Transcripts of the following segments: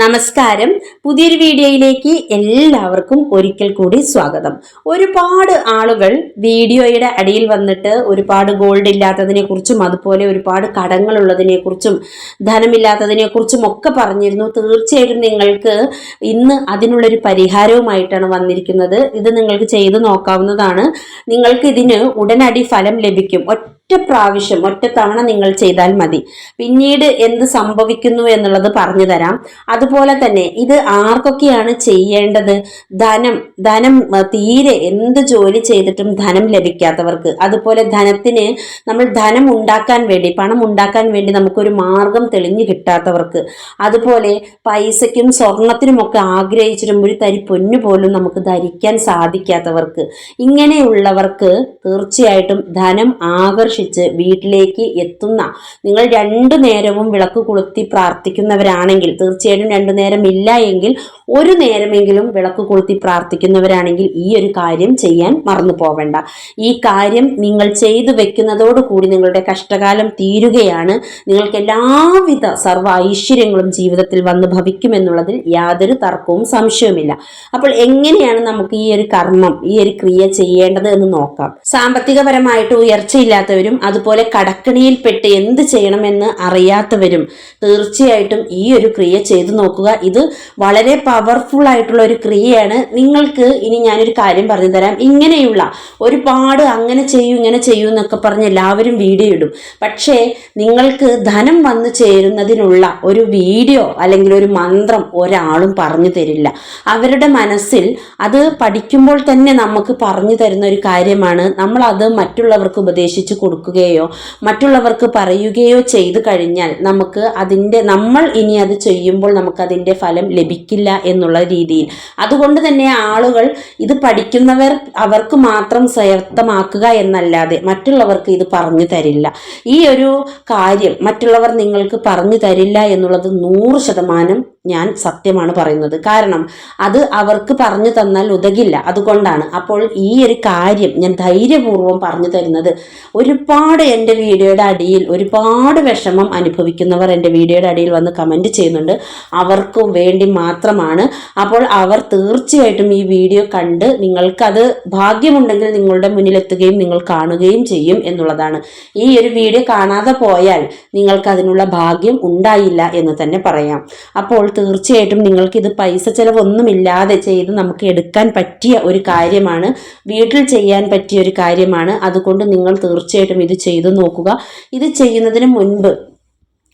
നമസ്കാരം. പുതിയൊരു വീഡിയോയിലേക്ക് എല്ലാവർക്കും ഒരിക്കൽ കൂടി സ്വാഗതം. ഒരുപാട് ആളുകൾ വീഡിയോയുടെ അടിയിൽ വന്നിട്ട് ഒരുപാട് ഗോൾഡ് ഇല്ലാത്തതിനെ കുറിച്ചും അതുപോലെ ഒരുപാട് കടങ്ങളുള്ളതിനെ കുറിച്ചും ധനമില്ലാത്തതിനെ കുറിച്ചും ഒക്കെ പറഞ്ഞിരുന്നു. തീർച്ചയായിട്ടും നിങ്ങൾക്ക് ഇന്ന് അതിനുള്ളൊരു പരിഹാരവുമായിട്ടാണ് വന്നിരിക്കുന്നത്. ഇത് നിങ്ങൾക്ക് ചെയ്തു നോക്കാവുന്നതാണ്. നിങ്ങൾക്ക് ഇതിന് ഉടനടി ഫലം ലഭിക്കും. ഒറ്റ പ്രാവശ്യം ഒറ്റ തവണ നിങ്ങൾ ചെയ്താൽ മതി. പിന്നീട് എന്ത് സംഭവിക്കുന്നു എന്നുള്ളത് പറഞ്ഞു തരാം. അതുപോലെ തന്നെ ഇത് ആർക്കൊക്കെയാണ് ചെയ്യേണ്ടത്? ധനം ധനം തീരെ എന്ത് ജോലി ചെയ്തിട്ടും ധനം ലഭിക്കാത്തവർക്ക്. അതുപോലെ ധനത്തിന് നമ്മൾ ധനം ഉണ്ടാക്കാൻ വേണ്ടി പണം ഉണ്ടാക്കാൻ വേണ്ടി നമുക്കൊരു മാർഗം തെളിഞ്ഞു കിട്ടാത്തവർക്ക്. അതുപോലെ പൈസയ്ക്കും സ്വർണത്തിനുമൊക്കെ ആഗ്രഹിച്ചിട്ടും ഒരു തരി പൊന്നു പോലും നമുക്ക് ധരിക്കാൻ സാധിക്കാത്തവർക്ക്. ഇങ്ങനെയുള്ളവർക്ക് തീർച്ചയായിട്ടും ധനം ആകർഷിച്ച് വീട്ടിലേക്ക് എത്തുന്ന നിങ്ങൾ രണ്ടു നേരവും വിളക്ക് കൊളുത്തി പ്രാർത്ഥിക്കുന്നവരാണെങ്കിൽ തീർച്ചയായിട്ടും രണ്ടു നേരം ഇല്ല എങ്കിൽ ഒരു നേരമെങ്കിലും വിളക്ക് കൊളുത്തി പ്രാർത്ഥിക്കുന്നവരാണെങ്കിൽ ഈ ഒരു കാര്യം ചെയ്യാൻ മറന്നു പോവേണ്ട. ഈ കാര്യം നിങ്ങൾ ചെയ്തു വെക്കുന്നതോടുകൂടി നിങ്ങളുടെ കഷ്ടകാലം തീരുകയാണ്. നിങ്ങൾക്ക് എല്ലാവിധ സർവ ഐശ്വര്യങ്ങളും ജീവിതത്തിൽ വന്ന് ഭവിക്കുമെന്നുള്ളതിൽ യാതൊരു തർക്കവും സംശയവുമില്ല. അപ്പോൾ എങ്ങനെയാണ് നമുക്ക് ഈ ഒരു കർമ്മം ഈ ഒരു ക്രിയ ചെയ്യേണ്ടത് എന്ന് നോക്കാം. സാമ്പത്തികപരമായിട്ട് ഉയർച്ചയില്ലാത്തവരും അതുപോലെ കടക്കണിയിൽപ്പെട്ട് എന്ത് ചെയ്യണമെന്ന് അറിയാത്തവരും തീർച്ചയായിട്ടും ഈ ഒരു ക്രിയ ചെയ്തു നോക്കുക. ഇത് വളരെ പവർഫുൾ ആയിട്ടുള്ള ഒരു ക്രിയയാണ്. നിങ്ങൾക്ക് ഇനി ഞാനൊരു കാര്യം പറഞ്ഞു തരാം. ഇങ്ങനെയുള്ള ഒരുപാട് അങ്ങനെ ചെയ്യൂ ഇങ്ങനെ ചെയ്യൂ എന്നൊക്കെ പറഞ്ഞ് എല്ലാവരും വീഡിയോ ഇടും. പക്ഷേ നിങ്ങൾക്ക് ധനം വന്നു ചേരുന്നതിനുള്ള ഒരു വീഡിയോ അല്ലെങ്കിൽ ഒരു മന്ത്രം ഒരാളും പറഞ്ഞു തരില്ല. അവരുടെ മനസ്സിൽ അത് പഠിക്കുമ്പോൾ തന്നെ നമുക്ക് പറഞ്ഞു തരുന്ന ഒരു കാര്യമാണ്. നമ്മൾ അത് മറ്റുള്ളവർക്ക് ഉപദേശിച്ച് കൊടുക്കുകയോ മറ്റുള്ളവർക്ക് പറയുകയോ ചെയ്തു കഴിഞ്ഞാൽ നമുക്ക് അതിന്റെ നമ്മൾ ഇനി അത് ചെയ്യുമ്പോൾ നമുക്ക് അതിന്റെ ഫലം ലഭിക്കില്ല എന്നുള്ള രീതിയിൽ. അതുകൊണ്ട് തന്നെ ആളുകൾ ഇത് പഠിക്കുന്നവർ അവർക്ക് മാത്രം സ്വയത്തമാക്കുക എന്നല്ലാതെ മറ്റുള്ളവർക്ക് ഇത് പറഞ്ഞു തരില്ല. ഈ ഒരു കാര്യം മറ്റുള്ളവർ നിങ്ങൾക്ക് പറഞ്ഞു തരില്ല എന്നുള്ളത് നൂറ് ശതമാനം ഞാൻ സത്യമാണ് പറയുന്നത്. കാരണം അത് അവർക്ക് പറഞ്ഞു തന്നാൽ ഉതകില്ല. അതുകൊണ്ടാണ് അപ്പോൾ ഈ ഒരു കാര്യം ഞാൻ ധൈര്യപൂർവം പറഞ്ഞു തരുന്നത്. ഒരുപാട് എന്റെ വീഡിയോയുടെ അടിയിൽ ഒരുപാട് വിഷമം അനുഭവിക്കുന്നവർ എന്റെ വീഡിയോയുടെ അടിയിൽ വന്ന് കമന്റ് ചെയ്യുന്നുണ്ട്. അവർക്കും വേണ്ടി മാത്രമാണ്. അപ്പോൾ അവർ തീർച്ചയായിട്ടും ഈ വീഡിയോ കണ്ട് നിങ്ങൾക്കത് ഭാഗ്യമുണ്ടെങ്കിൽ നിങ്ങളുടെ മുന്നിലെത്തുകയും നിങ്ങൾ കാണുകയും ചെയ്യും എന്നുള്ളതാണ്. ഈ ഒരു വീഡിയോ കാണാതെ പോയാൽ നിങ്ങൾക്ക് അതിനുള്ള ഭാഗ്യം ഉണ്ടായില്ല എന്ന് തന്നെ പറയാം. അപ്പോൾ തീർച്ചയായിട്ടും നിങ്ങൾക്കിത് പൈസ ചെലവൊന്നുമില്ലാതെ ചെയ്ത് നമുക്ക് എടുക്കാൻ പറ്റിയ ഒരു കാര്യമാണ്. വീട്ടിൽ ചെയ്യാൻ പറ്റിയ ഒരു കാര്യമാണ്. അതുകൊണ്ട് നിങ്ങൾ തീർച്ചയായിട്ടും ഇത് ചെയ്തു നോക്കുക. ഇത് ചെയ്യുന്നതിന് മുൻപ്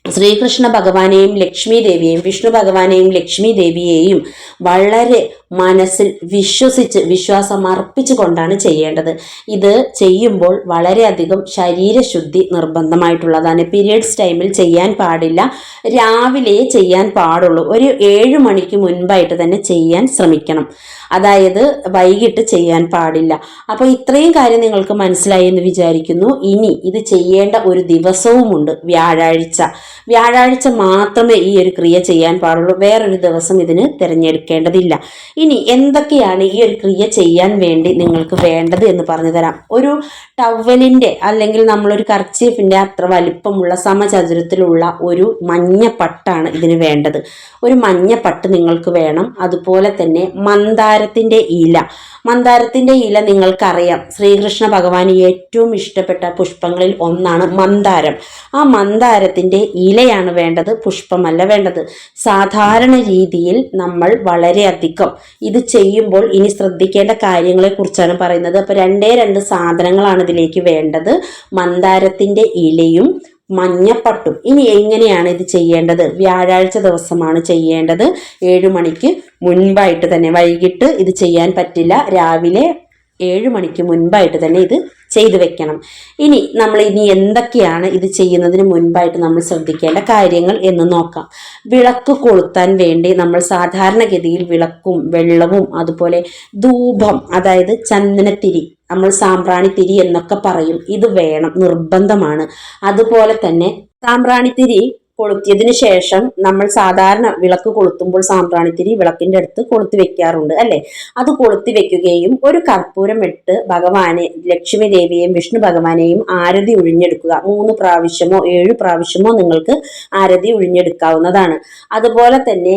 ശ്രീകൃഷ്ണ ഭഗവാനെയും ലക്ഷ്മി ദേവിയെയും വിഷ്ണു ഭഗവാനെയും ലക്ഷ്മി ദേവിയെയും വളരെ മനസ്സിൽ വിശ്വസിച്ച് വിശ്വാസം അർപ്പിച്ചുകൊണ്ടാണ് ചെയ്യേണ്ടത്. ഇത് ചെയ്യുമ്പോൾ വളരെയധികം ശരീരശുദ്ധി നിർബന്ധമായിട്ടുള്ളതാണ്. പീരിയഡ്സ് ടൈമിൽ ചെയ്യാൻ പാടില്ല. രാവിലെ ചെയ്യാൻ പാടുള്ളൂ. ഒരു ഏഴ് മണിക്ക് മുൻപായിട്ട് തന്നെ ചെയ്യാൻ ശ്രമിക്കണം. അതായത് വൈകിട്ട് ചെയ്യാൻ പാടില്ല. അപ്പോൾ ഇത്രയും കാര്യം നിങ്ങൾക്ക് മനസ്സിലായി എന്ന് വിചാരിക്കുന്നു. ഇനി ഇത് ചെയ്യേണ്ട ഒരു ദിവസവുമുണ്ട് വ്യാഴാഴ്ച. വ്യാഴാഴ്ച മാത്രമേ ഈ ഒരു ക്രിയ ചെയ്യാൻ പാടുള്ളൂ. വേറൊരു ദിവസം ഇതിന് തിരഞ്ഞെടുക്കേണ്ടതില്ല. ഇനി എന്തൊക്കെയാണ് ഈ ഒരു ക്രിയ ചെയ്യാൻ വേണ്ടി നിങ്ങൾക്ക് വേണ്ടത് എന്ന് പറഞ്ഞു തരാം. ഒരു ടവലിന്റെ അല്ലെങ്കിൽ നമ്മളൊരു കർച്ചീഫിന്റെ അത്ര വലിപ്പമുള്ള സമചതുരത്തിലുള്ള ഒരു മഞ്ഞ പട്ടാണ് ഇതിന് വേണ്ടത്. ഒരു മഞ്ഞ പട്ട് നിങ്ങൾക്ക് വേണം. അതുപോലെ തന്നെ മന്ദാരത്തിന്റെ ഇല. മന്ദാരത്തിന്റെ ഇല നിങ്ങൾക്കറിയാം. ശ്രീകൃഷ്ണ ഭഗവാൻ ഏറ്റവും ഇഷ്ടപ്പെട്ട പുഷ്പങ്ങളിൽ ഒന്നാണ് മന്ദാരം. ആ മന്ദാരത്തിന്റെ ഇലയാണ് വേണ്ടത് പുഷ്പമല്ല വേണ്ടത്. സാധാരണ രീതിയിൽ നമ്മൾ വളരെയധികം ഇത് ചെയ്യുമ്പോൾ ഇനി ശ്രദ്ധിക്കേണ്ട കാര്യങ്ങളെ കുറിച്ചാണ് പറയുന്നത്. അപ്പോൾ രണ്ടേ രണ്ട് സാധനങ്ങളാണ് ഇതിലേക്ക് വേണ്ടത്. മന്ദാരത്തിന്റെ ഇലയും മഞ്ഞപ്പട്ടും. ഇനി എങ്ങനെയാണ് ഇത് ചെയ്യേണ്ടത്? വ്യാഴാഴ്ച ദിവസമാണ് ചെയ്യേണ്ടത്. ഏഴു മണിക്ക് മുൻപായിട്ട് തന്നെ വൈകിട്ട് ഇത് ചെയ്യാൻ പറ്റില്ല. രാവിലെ ഏഴ് മണിക്ക് മുൻപായിട്ട് തന്നെ ഇത് ചെയ്തു വെക്കണം. ഇനി നമ്മൾ ഇനി എന്തൊക്കെയാണ് ഇത് ചെയ്യുന്നതിന് മുൻപായിട്ട് നമ്മൾ ശ്രദ്ധിക്കേണ്ട കാര്യങ്ങൾ എന്ന് നോക്കാം. വിളക്ക് കൊളുത്താൻ വേണ്ടി നമ്മൾ സാധാരണഗതിയിൽ വിളക്കും വെള്ളവും അതുപോലെ ധൂപം അതായത് ചന്ദനത്തിരി നമ്മൾ സാമ്പ്രാണിത്തിരി എന്നൊക്കെ പറയും. ഇത് വേണം നിർബന്ധമാണ്. അതുപോലെ തന്നെ സാമ്പ്രാണിത്തിരി കൊളുത്തിയതിന് ശേഷം നമ്മൾ സാധാരണ വിളക്ക് കൊളുത്തുമ്പോൾ സാമ്പ്രാണിത്തിരി വിളക്കിന്റെ അടുത്ത് കൊളുത്തി വെക്കാറുണ്ട് അല്ലെ? അത് കൊളുത്തി വെക്കുകയും ഒരു കർപ്പൂരം ഇട്ട് ഭഗവാനെ ലക്ഷ്മി ദേവിയെയും വിഷ്ണു ഭഗവാനെയും ആരതി ഒഴിഞ്ഞെടുക്കുക മൂന്ന് പ്രാവശ്യമോ ഏഴ് പ്രാവശ്യമോ നിങ്ങൾക്ക് ആരതി ഒഴിഞ്ഞെടുക്കാവുന്നതാണ് അതുപോലെ തന്നെ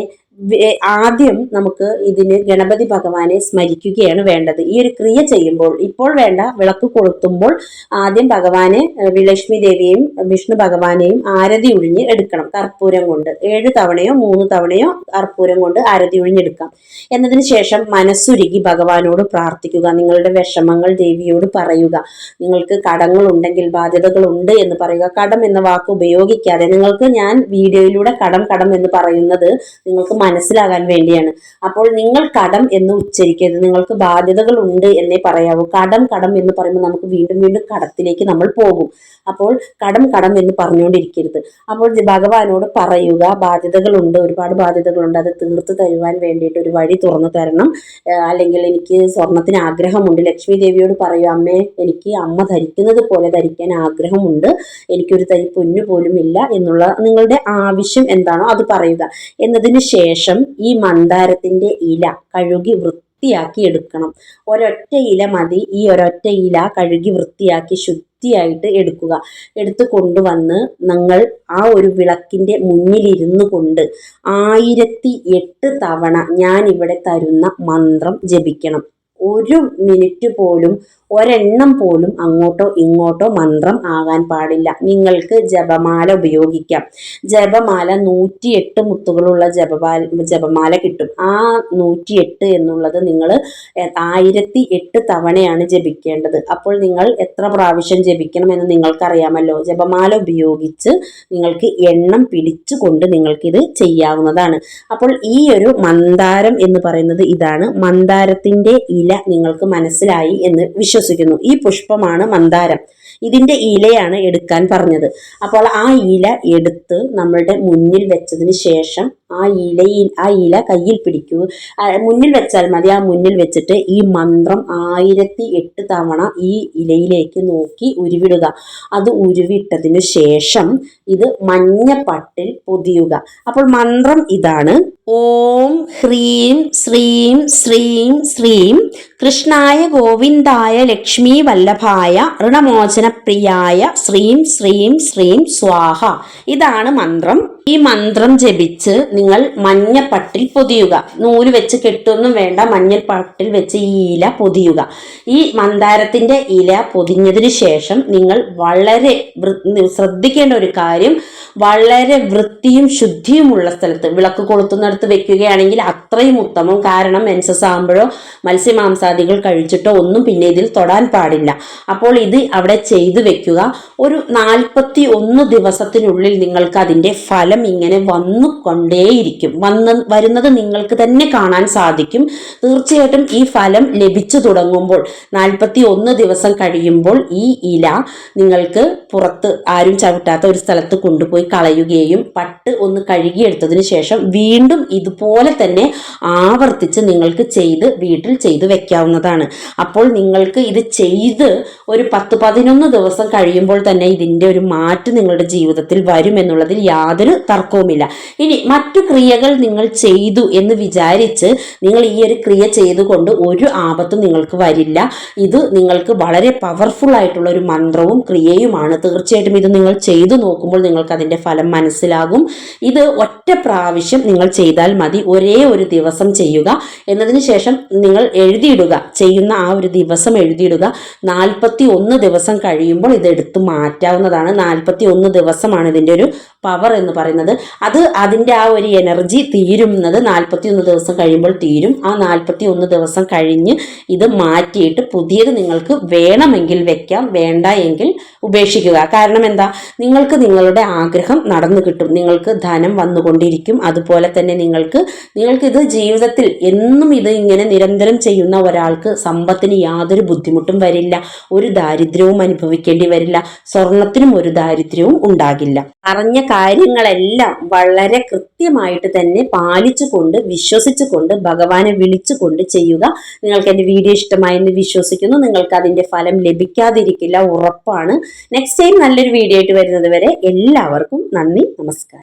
ആദ്യം നമുക്ക് ഇതിന് ഗണപതി ഭഗവാനെ സ്മരിക്കുകയാണ് വേണ്ടത്. ഈ ഒരു ക്രിയ ചെയ്യുമ്പോൾ ഇപ്പോൾ വേണ്ട വിളക്ക് കൊളുത്തുമ്പോൾ ആദ്യം ഭഗവാനെ ലക്ഷ്മി ദേവിയെയും വിഷ്ണു ഭഗവാനെയും ആരതി ഉഴിഞ്ഞ് എടുക്കണം കർപ്പൂരം കൊണ്ട്. ഏഴ് തവണയോ മൂന്ന് തവണയോ കർപ്പൂരം കൊണ്ട് ആരതി ഉഴിഞ്ഞെടുക്കാം എന്നതിന് ശേഷം മനസ്സുരുകി ഭഗവാനോട് പ്രാർത്ഥിക്കുക. നിങ്ങളുടെ വിഷമങ്ങൾ ദേവിയോട് പറയുക. നിങ്ങൾക്ക് കടങ്ങൾ ഉണ്ടെങ്കിൽ ബാധ്യതകൾ ഉണ്ട് എന്ന് പറയുക. കടം എന്ന വാക്ക് ഉപയോഗിക്കാതെ നിങ്ങൾക്ക് ഞാൻ വീഡിയോയിലൂടെ കടം കടം എന്ന് പറയുന്നത് നിങ്ങൾക്ക് മനസ്സിലാകാൻ വേണ്ടിയാണ്. അപ്പോൾ നിങ്ങൾ കടം എന്ന് ഉച്ചരിക്കരുത്. നിങ്ങൾക്ക് ബാധ്യതകൾ ഉണ്ട് എന്നേ പറയാവൂ. കടം കടം എന്ന് പറയുമ്പോൾ നമുക്ക് വീണ്ടും വീണ്ടും കടത്തിലേക്ക് നമ്മൾ പോകും. അപ്പോൾ കടം കടം എന്ന് പറഞ്ഞുകൊണ്ടിരിക്കരുത്. അപ്പോൾ ഭഗവാനോട് പറയുക ബാധ്യതകളുണ്ട് ഒരുപാട് ബാധ്യതകളുണ്ട്. അത് തീർത്ത് തരുവാൻ വേണ്ടിയിട്ട് ഒരു വഴി തുറന്നു തരണം. അല്ലെങ്കിൽ എനിക്ക് സ്വർണത്തിന് ആഗ്രഹമുണ്ട്. ലക്ഷ്മി ദേവിയോട് പറയൂ അമ്മേ എനിക്ക് അമ്മ ധരിക്കുന്നത് പോലെ ധരിക്കാൻ ആഗ്രഹമുണ്ട്. എനിക്കൊരു തരി പൊന്നു പോലും ഇല്ല എന്നുള്ള നിങ്ങളുടെ ആവശ്യം എന്താണോ അത് പറയുക. എന്നതിന് ശേഷം ഈ മന്ദാരത്തിന്റെ ഇല കഴുകി വൃത്തിയാക്കി എടുക്കണം. ഒരൊറ്റ ഇല മതി. ഈ ഒരൊറ്റ ഇല കഴുകി വൃത്തിയാക്കി ശുദ്ധിയായിട്ട് എടുക്കുക. എടുത്തു കൊണ്ടുവന്ന് നിങ്ങൾ ആ ഒരു വിളക്കിന്റെ മുന്നിലിരുന്നു കൊണ്ട് ആയിരത്തി എട്ട് തവണ ഞാൻ ഇവിടെ തരുന്ന മന്ത്രം ജപിക്കണം. ഒരു മിനിറ്റ് പോലും ഒരെണ്ണം പോലും അങ്ങോട്ടോ ഇങ്ങോട്ടോ മന്ത്രം ആകാൻ പാടില്ല. നിങ്ങൾക്ക് ജപമാല ഉപയോഗിക്കാം. ജപമാല നൂറ്റിയെട്ട് മുത്തുകളുള്ള ജപമാല ജപമാല കിട്ടും. ആ നൂറ്റിയെട്ട് എന്നുള്ളത് നിങ്ങൾ ആയിരത്തി എട്ട് തവണയാണ് ജപിക്കേണ്ടത്. അപ്പോൾ നിങ്ങൾ എത്ര പ്രാവശ്യം ജപിക്കണം എന്ന് നിങ്ങൾക്കറിയാമല്ലോ. ജപമാല ഉപയോഗിച്ച് നിങ്ങൾക്ക് എണ്ണം പിടിച്ചുകൊണ്ട് നിങ്ങൾക്കിത് ചെയ്യാവുന്നതാണ്. അപ്പോൾ ഈ ഒരു മന്ദാരം എന്ന് പറയുന്നത് ഇതാണ്. മന്ദാരത്തിന്റെ ഇല നിങ്ങൾക്ക് മനസ്സിലായി എന്ന് വിശ്വസിക്കുന്നു. ഈ പുഷ്പമാണ് മന്ദാരം. ഇതിന്റെ ഇലയാണ് എടുക്കാൻ പറഞ്ഞത്. അപ്പോൾ ആ ഇല എടുത്ത് നമ്മളുടെ മുന്നിൽ വെച്ചതിന് ശേഷം ആ ഇലയിൽ ആ ഇല കയ്യിൽ പിടിക്കൂ. മുന്നിൽ വെച്ചാൽ മതി. ആ മുന്നിൽ വെച്ചിട്ട് ഈ മന്ത്രം ആയിരത്തി എട്ട് തവണ ഈ ഇലയിലേക്ക് നോക്കി ഉരുവിടുക. അത് ഉരുവിട്ടതിനു ശേഷം ഇത് മഞ്ഞപ്പട്ടിൽ പൊതിയുക. അപ്പോൾ മന്ത്രം ഇതാണ്. ഓം ഹ്രീം ശ്രീം ശ്രീം ശ്രീം കൃഷ്ണായ ഗോവിന്ദായ ലക്ഷ്മി വല്ലഭായ ഋണമോചനപ്രിയായ ശ്രീം ശ്രീം ശ്രീം സ്വാഹ. ഇതാണ് മന്ത്രം. ഈ മന്ത്രം ജപിച്ച് നിങ്ങൾ മഞ്ഞപ്പട്ടിൽ പൊതിയുക. നൂൽ വെച്ച് കെട്ടൊന്നും വേണ്ട മഞ്ഞപ്പട്ടിൽ വെച്ച് ഈ ഇല പൊതിയുക. ഈ മന്ദാരത്തിന്റെ ഇല പൊതിഞ്ഞതിന് ശേഷം നിങ്ങൾ വളരെ ശ്രദ്ധിക്കേണ്ട ഒരു കാര്യം വളരെ വൃത്തിയും ശുദ്ധിയുമുള്ള സ്ഥലത്ത് വിളക്ക് കൊളുത്തുന്നിടത്ത് വെക്കുകയാണെങ്കിൽ അത്രയും ഉത്തമം. കാരണം മെൻസസ് ആകുമ്പോഴോ മത്സ്യമാംസാദികൾ കഴിച്ചിട്ടോ ഒന്നും പിന്നെ ഇതിൽ തൊടാൻ പാടില്ല. അപ്പോൾ ഇത് അവിടെ ചെയ്തു വെക്കുക. ഒരു നാൽപ്പത്തി ഒന്ന് ദിവസത്തിനുള്ളിൽ നിങ്ങൾക്ക് അതിന്റെ ഫലം ഇങ്ങനെ വന്നു കൊണ്ടേയിരിക്കും. വന്ന് വരുന്നത് നിങ്ങൾക്ക് തന്നെ കാണാൻ സാധിക്കും. തീർച്ചയായിട്ടും ഈ ഫലം ലഭിച്ചു തുടങ്ങുമ്പോൾ നാൽപ്പത്തി ഒന്ന് ദിവസം കഴിയുമ്പോൾ ഈ ഇല നിങ്ങൾക്ക് പുറത്ത് ആരും ചവിട്ടാത്ത ഒരു സ്ഥലത്ത് കൊണ്ടുപോയി കളയുകയും പട്ട് ഒന്ന് കഴുകിയെടുത്തതിന് ശേഷം വീണ്ടും ഇതുപോലെ തന്നെ ആവർത്തിച്ച് നിങ്ങൾക്ക് ചെയ്ത് വീട്ടിൽ ചെയ്ത് വെക്കാവുന്നതാണ്. അപ്പോൾ നിങ്ങൾക്ക് ഇത് ചെയ്ത് ഒരു പത്ത് പതിനൊന്ന് ദിവസം കഴിയുമ്പോൾ തന്നെ ഇതിന്റെ ഒരു മാറ്റം നിങ്ങളുടെ ജീവിതത്തിൽ വരുമെന്നുള്ളതിൽ യാതൊരു തർക്കവുമില്ല. ഇനി മറ്റു ക്രിയകൾ നിങ്ങൾ ചെയ്തു എന്ന് വിചാരിച്ച് നിങ്ങൾ ഈ ഒരു ക്രിയ ചെയ്തുകൊണ്ട് ഒരു ആപത്തും നിങ്ങൾക്ക് വരില്ല. ഇത് നിങ്ങൾക്ക് വളരെ പവർഫുൾ ആയിട്ടുള്ള ഒരു മന്ത്രവും ക്രിയയുമാണ്. തീർച്ചയായിട്ടും ഇത് നിങ്ങൾ ചെയ്തു നോക്കുമ്പോൾ നിങ്ങൾക്ക് അതിന്റെ ഫലം മനസ്സിലാകും. ഇത് ഒറ്റ പ്രാവശ്യം നിങ്ങൾ ചെയ്താൽ മതി. ഒരേ ഒരു ദിവസം ചെയ്യുക. എന്നതിന് ശേഷം നിങ്ങൾ എഴുതിയിടുക. ചെയ്യുന്ന ആ ഒരു ദിവസം എഴുതിയിടുക. നാൽപ്പത്തി ഒന്ന് ദിവസം കഴിയുമ്പോൾ ഇത് എടുത്തു മാറ്റാവുന്നതാണ്. നാൽപ്പത്തി ഒന്ന് ദിവസമാണ് ഇതിന്റെ ഒരു പവർ എന്ന് പറയുന്നത്. അത് അതിന്റെ ആ ഒരു എനർജി തീരുന്നത് നാൽപ്പത്തി ഒന്ന് ദിവസം കഴിയുമ്പോൾ തീരും. ആ നാൽപ്പത്തി ഒന്ന് ദിവസം കഴിഞ്ഞ് ഇത് മാറ്റിയിട്ട് പുതിയത് നിങ്ങൾക്ക് വേണമെങ്കിൽ വെക്കാം വേണ്ട എങ്കിൽ ഉപേക്ഷിക്കുക. കാരണം എന്താ? നിങ്ങൾക്ക് നിങ്ങളുടെ ആഗ്രഹം നടന്നു കിട്ടും. നിങ്ങൾക്ക് ധനം വന്നുകൊണ്ടിരിക്കും. അതുപോലെ തന്നെ നിങ്ങൾക്ക് നിങ്ങൾക്കിത് ജീവിതത്തിൽ എന്നും ഇത് ഇങ്ങനെ നിരന്തരം ചെയ്യുന്ന ഒരാൾക്ക് സമ്പത്തിന് യാതൊരു ബുദ്ധിമുട്ടും വരില്ല. ഒരു ദാരിദ്ര്യവും അനുഭവിക്കേണ്ടി വരില്ല. സ്വർണത്തിനും ഒരു ദാരിദ്ര്യവും ഉണ്ടാകില്ല. പറഞ്ഞ കാര്യങ്ങളെല്ലാം വളരെ കൃത്യമായിട്ട് തന്നെ പാലിച്ചുകൊണ്ട് വിശ്വസിച്ചുകൊണ്ട് ഭഗവാനെ വിളിച്ചുകൊണ്ട് ചെയ്യുക. നിങ്ങൾക്ക് എന്റെ വീഡിയോ ഇഷ്ടമായെന്ന് വിശ്വസിക്കുന്നു. നിങ്ങൾക്ക് അതിന്റെ ഫലം ലഭിക്കാതിരിക്കില്ല ഉറപ്പാണ്. നെക്സ്റ്റ് ടൈം നല്ലൊരു വീഡിയോ ആയിട്ട് വരുന്നത് വരെ എല്ലാവർക്കും നന്ദി നമസ്കാരം.